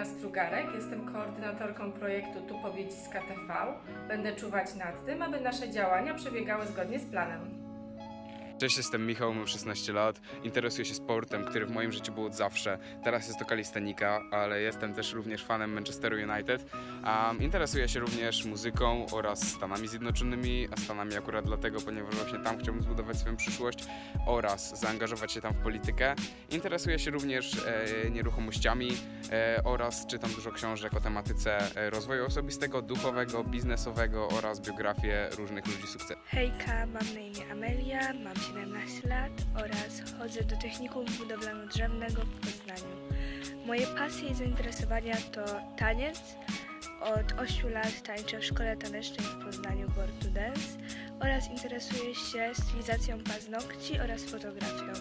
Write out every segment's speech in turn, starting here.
Karolina Strugarek, jestem koordynatorką projektu Tu Powieciska TV. Będę czuwać nad tym, aby nasze działania przebiegały zgodnie z planem. Cześć, jestem Michał, mam 16 lat. Interesuję się sportem, który w moim życiu był od zawsze. Teraz jest to kalistenika, ale jestem też również fanem Manchesteru United. Um, interesuję się również muzyką oraz Stanami Zjednoczonymi, a Stanami akurat dlatego, ponieważ właśnie tam chciałbym zbudować swoją przyszłość oraz zaangażować się tam w politykę. Interesuję się również e, nieruchomościami e, oraz czytam dużo książek o tematyce e, rozwoju osobistego, duchowego, biznesowego oraz biografię różnych ludzi sukcesu. Hejka, mam na imię Amelia, mam 17 lat oraz chodzę do technikum budowlano-drzewnego w Poznaniu. Moje pasje i zainteresowania to taniec. Od 8 lat tańczę w szkole tanecznej w Poznaniu Born to Dance oraz interesuję się stylizacją paznokci oraz fotografią.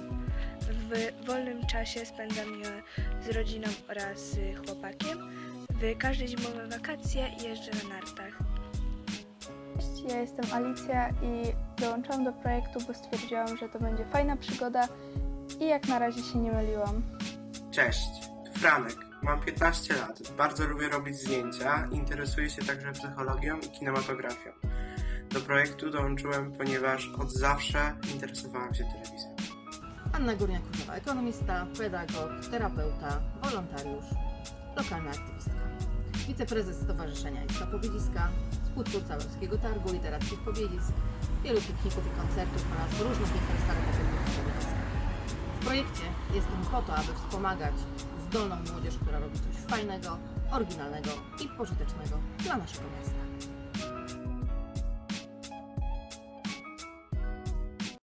W wolnym czasie spędzam je z rodziną oraz z chłopakiem. W każde zimowe wakacje jeżdżę na nartach. Ja jestem Alicja i dołączyłam do projektu, bo stwierdziłam, że to będzie fajna przygoda i jak na razie się nie myliłam. Cześć, tu Franek. Mam 15 lat. Bardzo lubię robić zdjęcia. Interesuję się także psychologią i kinematografią. Do projektu dołączyłem, ponieważ od zawsze interesowałam się telewizją. Anna Górniak-Kurzowa, ekonomista, pedagog, terapeuta, wolontariusz, lokalna aktywistka. Wiceprezes Stowarzyszenia Powiedziska, współtwórca Łebskiego Targu Literackich Powiedzisk, wielu pikników i koncertów oraz różnych imprez charytatywnych w Powiedziskach. W projekcie jestem po to, aby wspomagać zdolną młodzież, która robi coś fajnego, oryginalnego i pożytecznego dla naszego miasta.